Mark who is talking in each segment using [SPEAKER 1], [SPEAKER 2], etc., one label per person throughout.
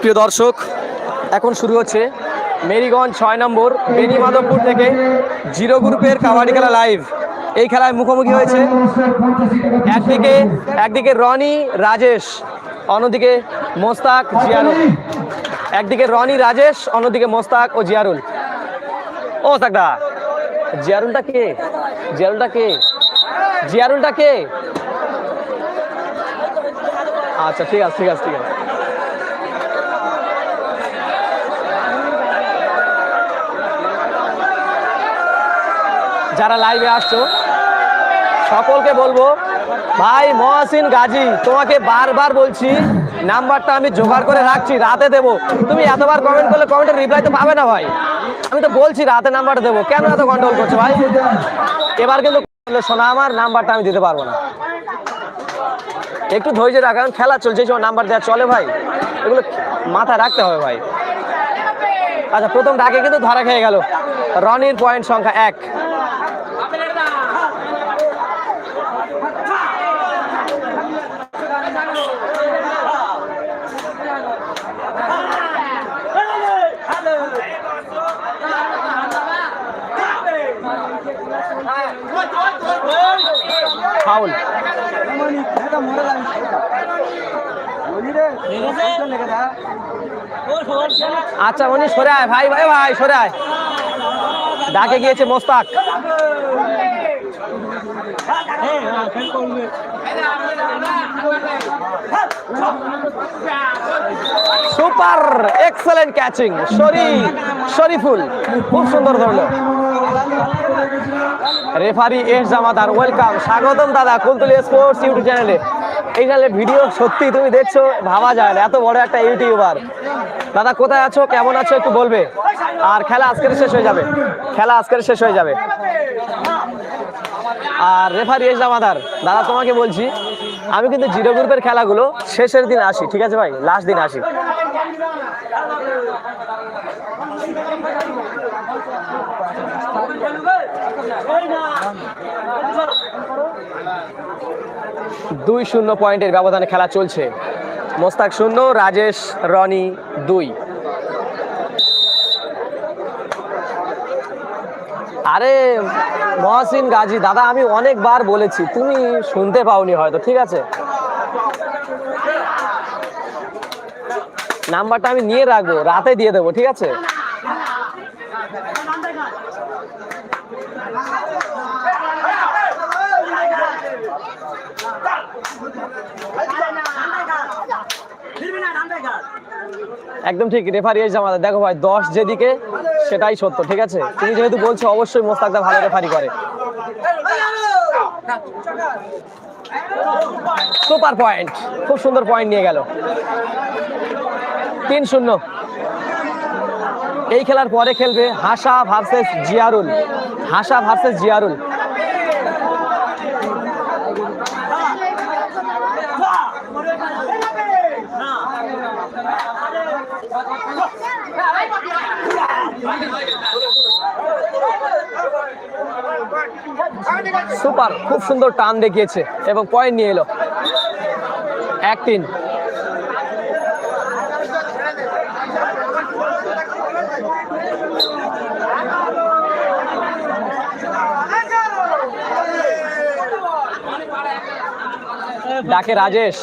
[SPEAKER 1] প্রিয় দর্শক, এখন শুরু হচ্ছে মেরিগঞ্জ ছয় নম্বর বেনি মাধবপুর থেকে জিরো গ্রুপের কাবাডি খেলা লাইভ এই খেলায় মুখোমুখি হয়েছে একদিকে একদিকে রনি, রাজেশ, অন্যদিকে মোস্তাক, জিয়ারুল। একদিকে রনি, রাজেশ, অন্যদিকে মোস্তাক ও জিয়ারুল। ও মোস্তাকদা জিয়ারুলটা কে? জিয়ারুলটা কে? জিয়ারুলটা কে? আচ্ছা ঠিক আছে ঠিক আছে ঠিক আছে। যারা লাইভে আসছো, সকলকে বলব, ভাই মহাসিন গাজী, তোমাকে বারবার বলছি, নাম্বারটা আমি জোগাড় করে রাখছি, রাতে দেবো। তুমি এতবার কমেন্ট করলে কমেন্টের রিপ্লাই তো পাবে না ভাই। আমি তো বলছি রাতে নাম্বারটা দেবো। কেন এত কন্ট্রোল করছ ভাই? এবার কিন্তু শোনা আমার নাম্বারটা আমি দিতে পারব না। একটু ধৈর্য রাখ, কারণ খেলা চলছে যে নাম্বার দেওয়া চলে ভাই। এগুলো মাথায় রাখতে হবে ভাই। আচ্ছা প্রথম ডাকে কিন্তু ধরা খেয়ে গেল। রনির পয়েন্ট সংখ্যা এক। ফাউল আচ্ছা উনি সরে আয়, ভাই ভাই ভাই, সরে আয়। ডাকে গিয়েছে মোস্তাক। সুপার, এক্সেলেন্ট ক্যাচিং শরী শরীফুল, খুব সুন্দর ধরলো। Referee S Jamadar welcome. স্বাগতম দাদা কুলতুলি স্পোর্টস ইউটিউব চ্যানেলে। এই ভিডিও সত্যি তুমি দেখছ, ভাবা যায় না। এত বড় একটা ইউটিউবার। দাদা, কোথায় আছো? কেমন আছো? একটু বলবে। আর খেলা আজকের শেষ হয়ে যাবে। খেলা আজকের শেষ হয়ে যাবে। আর রেফারি এস জামাদার দাদা, তোমাকে বলছি, আমি কিন্তু জিরো গ্রুপের খেলাগুলো শেষের দিন আসি, ঠিক আছে ভাই? লাস্ট দিন আসি। দুই শূন্য পয়েন্টের ব্যবধানে খেলা চলছে। মোস্তাক শূন্য, রাজেশ, রনি দুই। আরে, মহাসিন গাজী, দাদা, আমি অনেকবার বলেছি, তুমি শুনতে পাওনি হয়তো, ঠিক আছে? নাম্বারটা আমি নিয়ে রাখব, রাতে দিয়ে দেবো, ঠিক আছে? একদম ঠিক রেফারি এসে আমাদের, দেখো ভাই, দশ যেদিকে, সেটাই সত্য, ঠিক আছে? তুমি যেহেতু বলছো, অবশ্যই মোস্তাকদা ভালো রেফারি করে। সুপার পয়েন্ট খুব সুন্দর পয়েন্ট নিয়ে গেল। তিন শূন্য। এই খেলার পরে খেলবে হাসা ভার্সেস জিয়ারুল। হাসা ভার্সেস জিয়ারুল। সুপার, খুব সুন্দর টান দেখিয়েছে এবং পয়েন্ট নিয়ে এলো। এক তিন। ডাকে রাজেশ।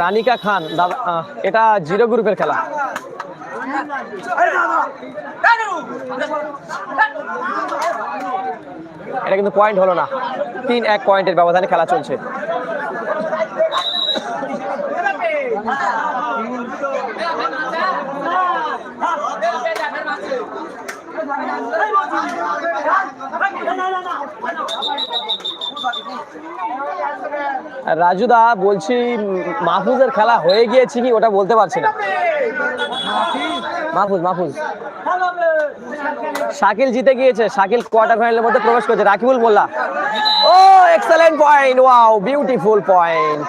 [SPEAKER 1] রানিকা খান, দাদা এটা জিরো গ্রুপের খেলা। এটা কিন্তু পয়েন্ট হলো না। তিন এক পয়েন্টের ব্যবধানে খেলা চলছে। রাজুদা বলছি, মাহফুজের খেলা হয়ে গিয়েছে কি ওটা বলতে পারছি না। মাহফুজ মাহফুজ। শাকিল জিতে গিয়েছে, শাকিল কোয়ার্টার ফাইনালের মধ্যে প্রবেশ করেছে। Rakibul Molla. Oh excellent point wow beautiful point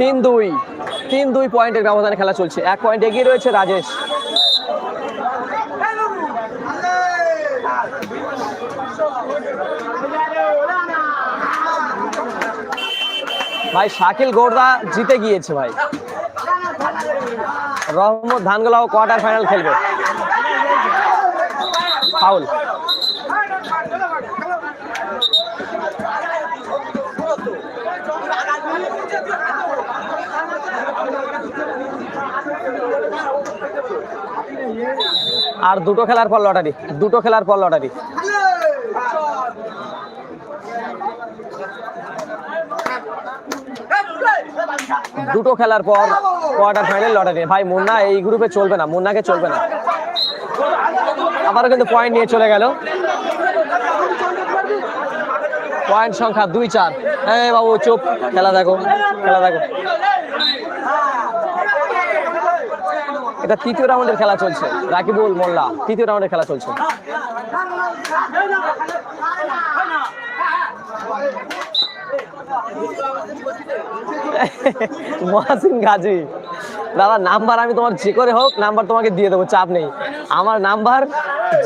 [SPEAKER 1] তিন দুই তিন দুই পয়েন্টের ব্যবধানে খেলা চলছে। এক পয়েন্ট এগিয়ে রয়েছে রাজেশ। ভাই, শাকিল গোর্দা জিতে গিয়েছে ভাই। রহমত ধানগোলাও কোয়ার্টার ফাইনাল খেলবে। ফাউল। আর দুটো খেলার পর লটারি, দুটো খেলার পর লটারি। দুটো খেলার পর কোয়ার্টার ফাইনাল লটারি ভাই, মুন্না এই গ্রুপে চলবে না, মুন্নাকে চলবে না। আবারও কিন্তু পয়েন্ট নিয়ে চলে গেল। পয়েন্ট সংখ্যা দুই চার। হ্যাঁ বাবু, চুপ। খেলা দেখো খেলা দেখো। এটা তৃতীয় রাউন্ডের খেলা চলছে। রাকিবুল, মোল্লা, তৃতীয় রাউন্ডের খেলা চলছে। মহাসিন গাজী। দাদা, নাম্বার আমি তোমার যে করে হোক, নাম্বার তোমাকে দিয়ে দেবো, চাপ নেই। আমার নাম্বার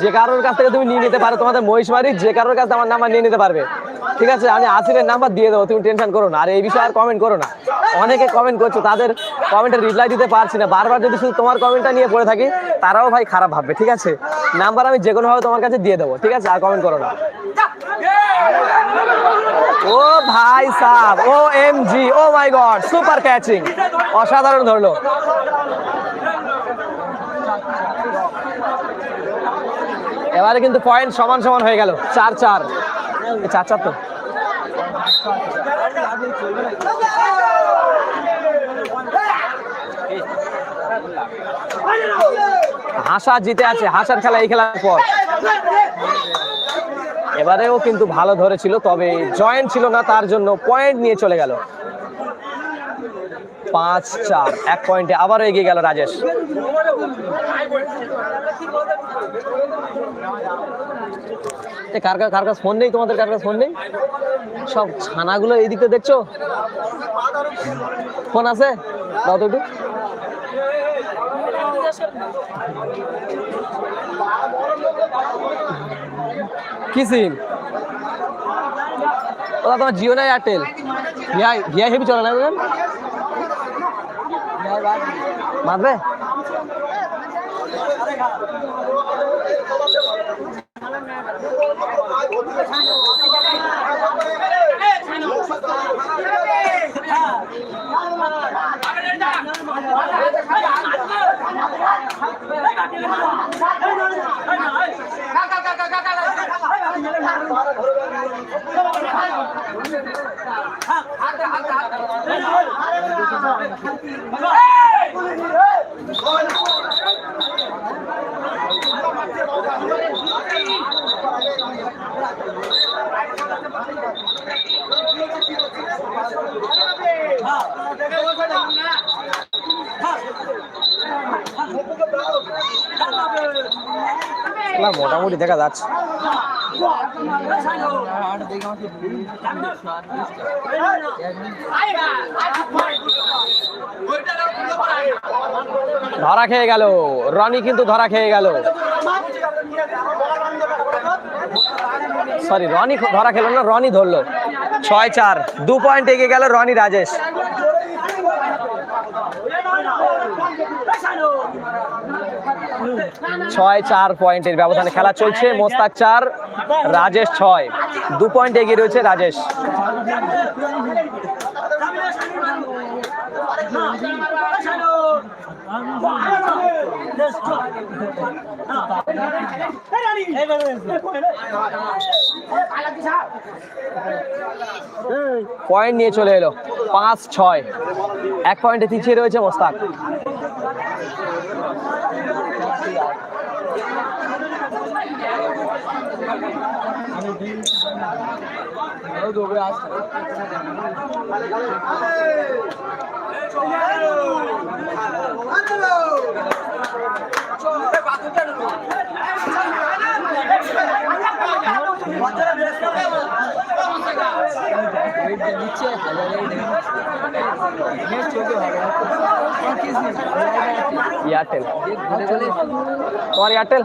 [SPEAKER 1] যে কারোর কাছ থেকে তুমি নিয়ে নিতে পারো, তোমাদের মহিষবাড়ির যে কারোর কাছে আমার নাম্বার নিয়ে নিতে পারবে। ঠিক আছে, আমি আসিফের নাম্বার দিয়ে দেবো, তুমি টেনশন করো না। আর এই বিষয়ে আর কমেন্ট করো না। অনেকে কমেন্ট করছ, তাদের কমেন্টের রিপ্লাই দিতে পারছি না। বারবার যদি শুধু তোমার কমেন্টটা নিয়ে পড়ে থাকি, তারাও ভাই খারাপ ভাববে, ঠিক আছে? নাম্বার আমি যে কোনোভাবে তোমার কাছে দিয়ে দেবো, ঠিক আছে? আর কমেন্ট করো না। ও ভাই Saha O M G, oh my god, super catching. অসাধারণ ধরলো। এবারে কিন্তু পয়েন্ট সমান সমান হয়ে গেল, চার চার। চার চার তো। হাসা জিতে আছে, হাসার খেলা এই খেলার পর। এবারেও কিন্তু ভালো ধরেছিল, তবে জয়েন্ট ছিল না, তার জন্য পয়েন্ট নিয়ে চলে গেল। পাঁচ চার, এক পয়েন্টে আবারও এগিয়ে গেল রাজেশ। কার কার কাছে ফোন নেই তোমাদের, কার কাছে ফোন নেই? সব ছানাগুলো এই দিকে দেখছ? ফোন আছে? দাও তো একটু। কি সিম ওটা তোমার জিও না এয়ারটেল ভিআই ভিআই হেভি চলে না বুঝলেন মারবে না মোটামুটি দেখা যাচ্ছে। ধরা খেয়ে গেল। রনি কিন্তু ধরা খেয়ে গেল। সরি রনি ধরা খেলো না, রনি ধরলো। ছয় চার, দু পয়েন্ট এগিয়ে গেল রনি রাজেশ। ছয় চার পয়েন্টের ব্যবধানে খেলা চলছে, মোস্তাক চার, রাজেশ ছয়। দু পয়েন্ট এগিয়ে রয়েছে রাজেশ। পয়েন্ট নিয়ে চলে এলো। পাঁচ ছয়। এক পয়েন্টে পিছিয়ে রয়েছে মোস্তাক। আমি नीचे एयरटेल और एयरटेल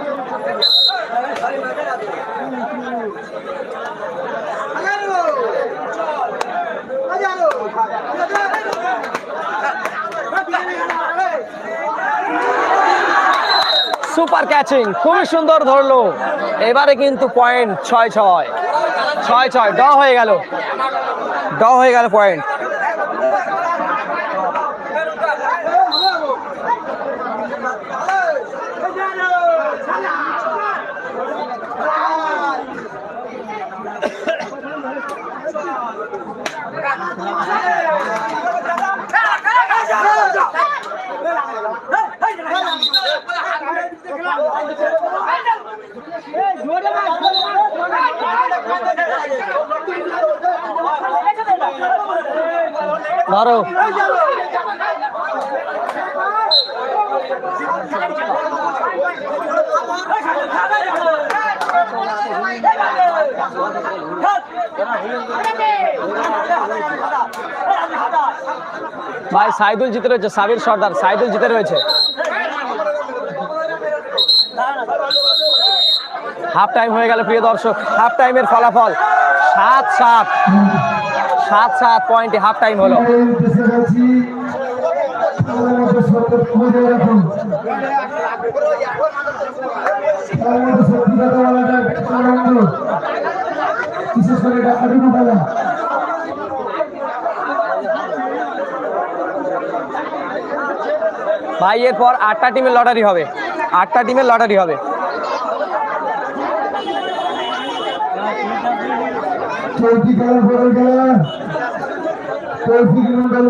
[SPEAKER 1] সুপার ক্যাচিং, খুবই সুন্দর ধরলো। এবারে কিন্তু পয়েন্ট ছয় ছয়। ছয় ছয় ড হয়ে গেল। ড হয়ে গেল পয়েন্ট ধরো ভাই, সাইদুল জিতে রয়েছে, সাবির সর্দার, সাইদুল জিতে রয়েছে। হাফ টাইম হয়ে গেল, প্রিয় দর্শক হাফ টাইমের ফলাফল। সাত সাত। সাত সাত পয়েন্টে হাফ টাইম হলো। ভাই, এরপর আটটা টিমের লটারি হবে। আটটা টিমের লটারি হবে।
[SPEAKER 2] চৌকি খেলার পরে খেলা। চৌকি কিলোমিটার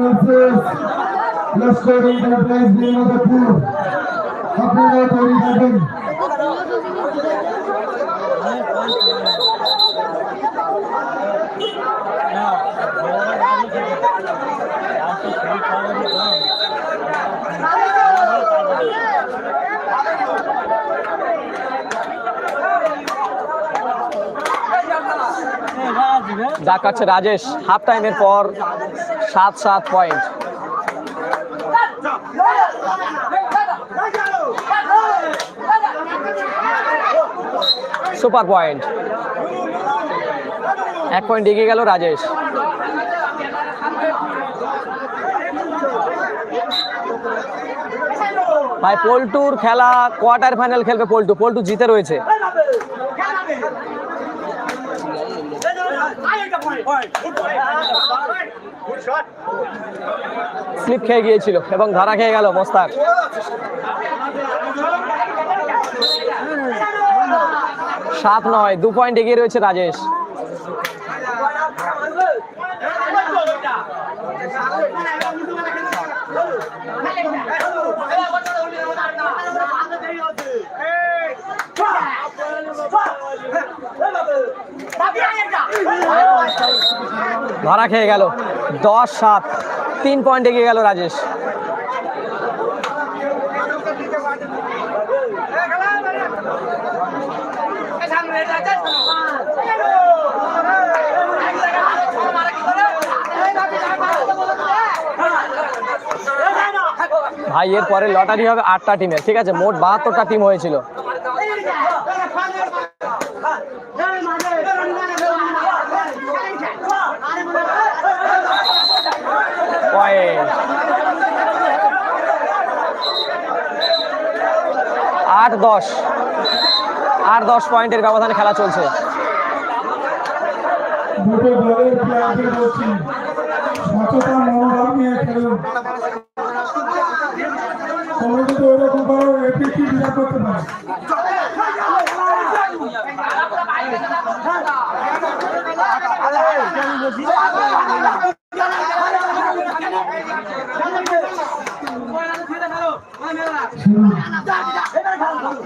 [SPEAKER 2] আপনারা তৈরি থাকবেন
[SPEAKER 1] দেখাচ্ছে রাজেশ। হাফ টাইমের পর সাত সাত পয়েন্ট। Super point. এক পয়েন্ট এগিয়ে গেল রাজেশ। ভাই, পল্টুর খেলা কোয়ার্টার ফাইনাল খেলবে পল্টু। পল্টু জিতে রয়েছে। স্লিপ খেয়ে গিয়েছিল এবং ধারা খেয়ে গেল মোস্তাক। সাত নয়, দু পয়েন্ট এগিয়ে রয়েছে রাজেশ। ধরা খেয়ে গেল। দশ, সাত, তিন পয়েন্ট এগিয়ে গেল রাজেশ। ভাই এর পরে লটারি হবে আটটা টিমের ঠিক আছে? মোট বাহাত্তরটা টিম হয়েছিল পয়েন্ট আট দশ। আর দশ পয়েন্টের ব্যবধানে খেলা চলছে
[SPEAKER 2] দলের প্লেয়ারদের বলছি সচেতন মনোভাব নিয়ে খেলুন তোমরা যদি ওরকম করো এটি কি বিরাট করতে পারে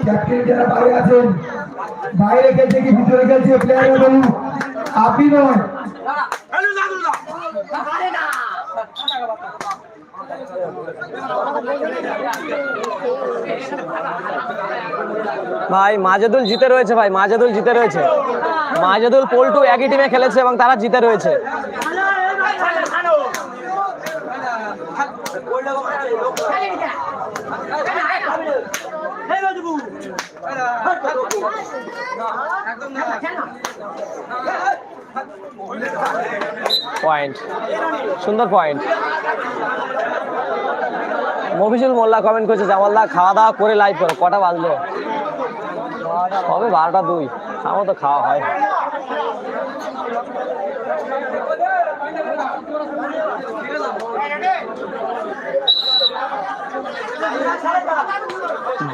[SPEAKER 2] ক্যাপ্টেন যারা বাইরে আছেন বাইরে খেলছে কি ভিতরে খেলছে প্লেয়ার বলুন। আপনি নয়।
[SPEAKER 1] ভাই মাজেদুল জিতে রয়েছে ভাই মাজেদুল জিতে রয়েছে। মাজেদুল পল্টু একই টিমে খেলেছে এবং তারা জিতে রয়েছে। পয়েন্ট সুন্দর পয়েন্ট মফিজুল মোল্লা কমেন্ট করছে, জামালদা খাওয়া দাওয়া করে লাইভ করো, কটা বাজলো? হবে বারোটা দুই, আমার তো খাওয়া হয়।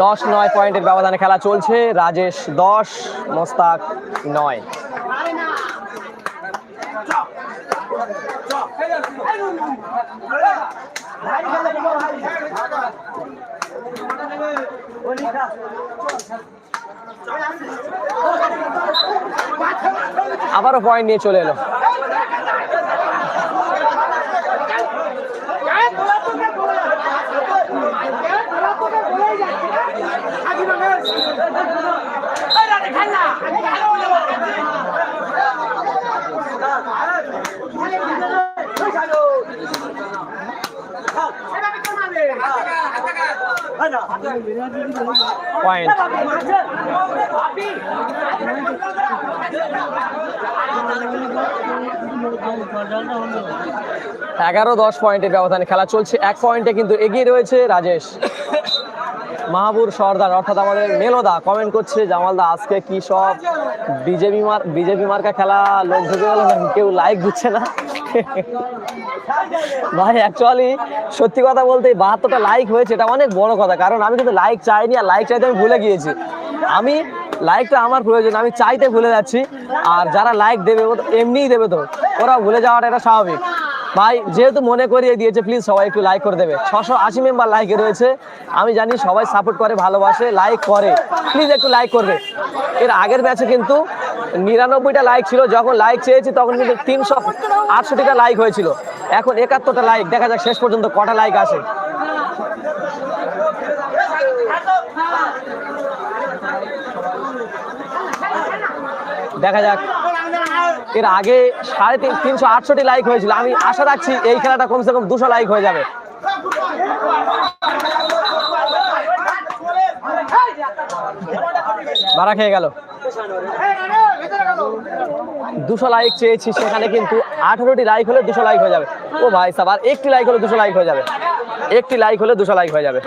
[SPEAKER 1] দশ নয় পয়েন্টের ব্যবধানে খেলা চলছে। রাজেশ দশ, মোস্তাক নয়। আবারও পয়েন্ট নিয়ে চলে এলো। পয়েন্ট এগারো দশ পয়েন্টের ব্যবধানে খেলা চলছে। এক পয়েন্টে কিন্তু এগিয়ে রয়েছে রাজেশ। মাহবুর সর্দার, অর্থাৎ আমাদের মেলোদা। কমেন্ট করছে, জামালদা, আজকে কি সব বিজেপি মার, বিজেপি মার্কা খেলা? লোক ঢুকে গেল কেউ লাইক দিচ্ছে না? ভাই অ্যাকচুয়ালি সত্যি কথা বলতে বাহাত্তরটা লাইক হয়েছে, এটা অনেক বড় কথা। কারণ আমি কিন্তু লাইক চাইনি, আর লাইক চাইতে আমি ভুলে গিয়েছি। আমি লাইকটা আমার প্রয়োজন, আমি চাইতে ভুলে যাচ্ছি। আর যারা লাইক দেবে এমনিই দেবে তো। ওরা ভুলে যাওয়াটা এটা স্বাভাবিক। ভাই, যেহেতু মনে করিয়ে দিয়েছে প্লিজ সবাই একটু লাইক করে দেবে। ছশো আশি মেম্বার লাইকে রয়েছে। আমি জানি সবাই সাপোর্ট করে, ভালোবাসে লাইক করে। প্লিজ একটু লাইক করবে। এর আগের ব্যাচে কিন্তু নিরানব্বইটা লাইক ছিল। যখন লাইক চেয়েছি, তখন কিন্তু তিনশো আটষট্টিটা লাইক হয়েছিল। এখন একাত্তরটা লাইক দেখা যাক শেষ পর্যন্ত কটা লাইক আসে। দেখা যাক। এর আগে সাড়ে তিন তিনশো আটষট্টি লাইক হয়েছিল। আমি আশা রাখছি এই খেলাটা কমসে কম দুশো লাইক হয়ে যাবে। ভাড়া খেয়ে গেল। দুশো লাইক চেয়েছি, সেখানে কিন্তু আঠারোটি লাইক হলে দুশো লাইক হয়ে যাবে। ও ভাই সাব আর একটি লাইক হলে দুশো লাইক হয়ে যাবে। একটি লাইক হলে দুশো লাইক হয়ে যাবে।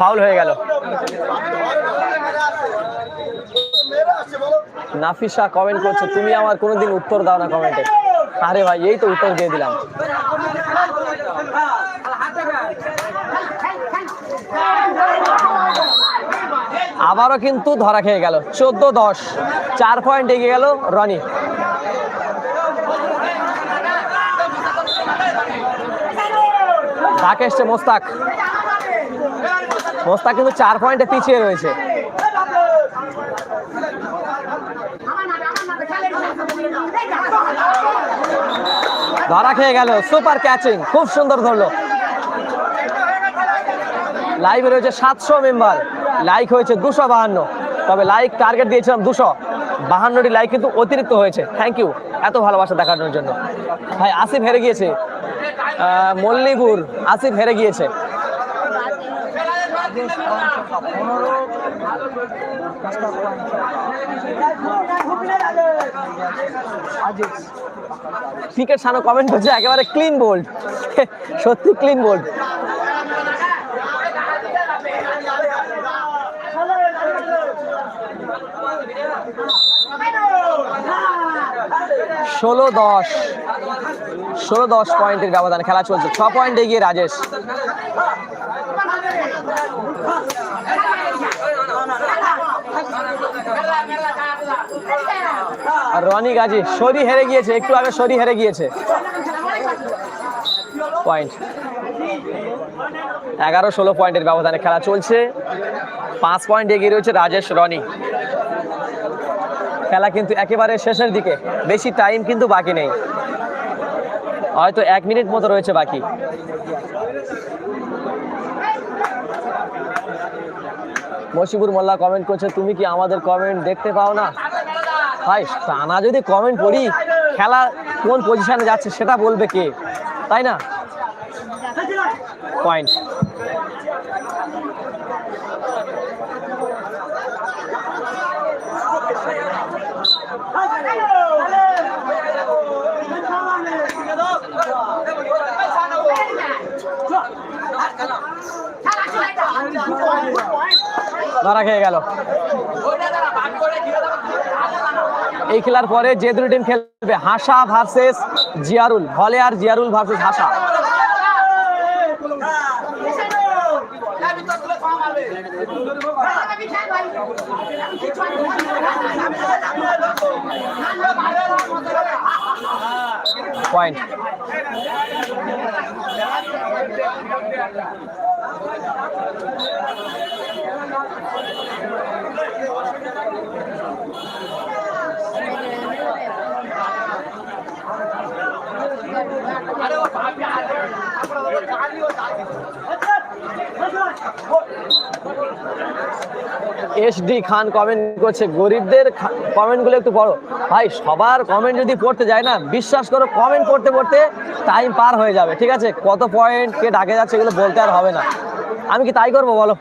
[SPEAKER 1] ফাউল হয়ে গেল। নাফিসা কমেন্ট করছ, তুমি আমার কোনোদিন উত্তর দাও না কমেন্টে আরে ভাই, এই তো উত্তর দিয়ে দিলাম। আবারও কিন্তু ধরা খেয়ে গেল। চোদ্দ দশ, চার পয়েন্ট এগিয়ে গেল রনি। এসছে মোস্তাক। মোস্তাক কিন্তু চার পয়েন্টে পিছিয়ে রয়েছে। ধরা খেয়ে গেল সুপার ক্যাচিং খুব সুন্দর ধরলো। লাইভে রয়েছে সাতশো মেম্বার লাইক হয়েছে দুশো বাহান্ন। তবে লাইক টার্গেট দিয়েছিলাম দুশো। বাহান্নটি লাইক কিন্তু অতিরিক্ত হয়েছে। থ্যাংক ইউ এত ভালোবাসা দেখানোর জন্য। ভাই, আসিফ হেরে গিয়েছে। মল্লিপুর আসিফ হেরে গিয়েছে। ক্রিকেট সানো কমেন্ট করছে একেবারে ক্লিন বোল্ড সত্যি ক্লিন বোল্ড ষোলো দশ। ষোলো দশ পয়েন্টের ব্যবধানে, খেলা চলছে। ছ পয়েন্ট এগিয়ে রাজেশ। আর রনি গাজী, সরি হেরে গিয়েছে, একটু আগে সরি হেরে গিয়েছে। পয়েন্ট। এগারো ষোলো পয়েন্টের ব্যবধানে খেলা চলছে। পাঁচ পয়েন্ট এগিয়ে রয়েছে রাজেশ রনি। খেলা কিন্তু একেবারে শেষের দিকে। বেশি টাইম কিন্তু বাকি নেই। হয়তো এক মিনিট মতো রয়েছে বাকি। মশিবুর মোল্লা কমেন্ট করছে, তুমি কি আমাদের কমেন্ট দেখতে পাও না? ভাই, টানা যদি কমেন্ট পড়ি, খেলা কোন পজিশনে যাচ্ছে সেটা বলবে কে? তাই না? পয়েন্ট ধরা খেয়ে গেল। এই খেলার পরে যে দুটো টিম খেলবে, হাসা ভার্সেস জিয়ারুল, হলে আর Jiarul versus Hasa. Point SD Khan comment করছে, গরিবদের কমেন্টগুলো একটু পড়ো। ভাই, সবার কমেন্ট যদি পড়তে যায় না, বিশ্বাস করো কমেন্ট পড়তে পড়তে টাইম পার হয়ে যাবে, ঠিক আছে? কত পয়েন্ট কে ডাকে যাচ্ছে এগুলো বলতে আর হবে না। আমি কি তাই করব বলো?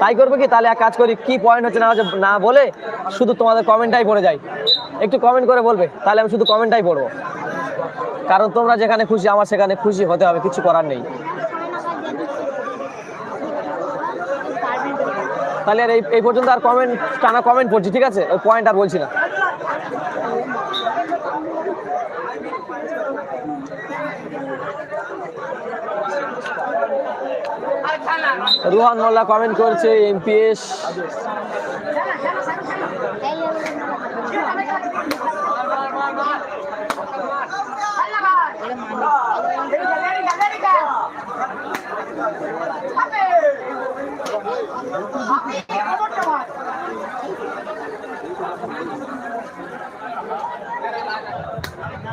[SPEAKER 1] তাই করব কি? তাহলে এক কাজ করি, কি পয়েন্ট হচ্ছে না হচ্ছে না বলে শুধু তোমাদের কমেন্টটাই পড়ে যাই। একটু কমেন্ট করে বলবে, তাহলে আমি শুধু কমেন্টটাই পড়ব। কারণ তোমরা যেখানে খুশি, আমার সেখানে খুশি হতে হবে, কিছু করার নেই। তাহলে আর এই পর্যন্ত আর কমেন্ট টানা কমেন্ট পড়ছি ঠিক আছে? ওই পয়েন্ট আর বলছি না। রুহান মোল্লা কমেন্ট করছে এমপিএস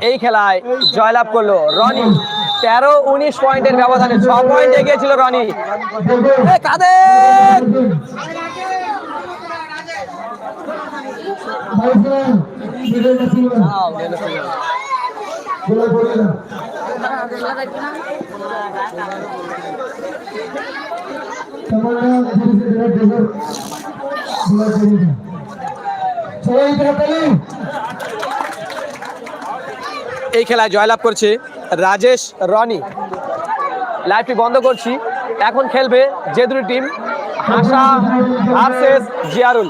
[SPEAKER 1] এই খেলায় জয়লাভ করল রনি। তেরো, উনিশ পয়েন্টের ব্যবধানে ছ পয়েন্ট এগিয়েছিল রনি। কাদের?
[SPEAKER 2] তাড়াতাড়ি
[SPEAKER 1] এই খেলায় জয়লাভ করছে রাজেশ রনি। লাইভটি বন্ধ করছি। এখন খেলবে যে দুটি টিম হাসা আরসেস জিয়ারুল।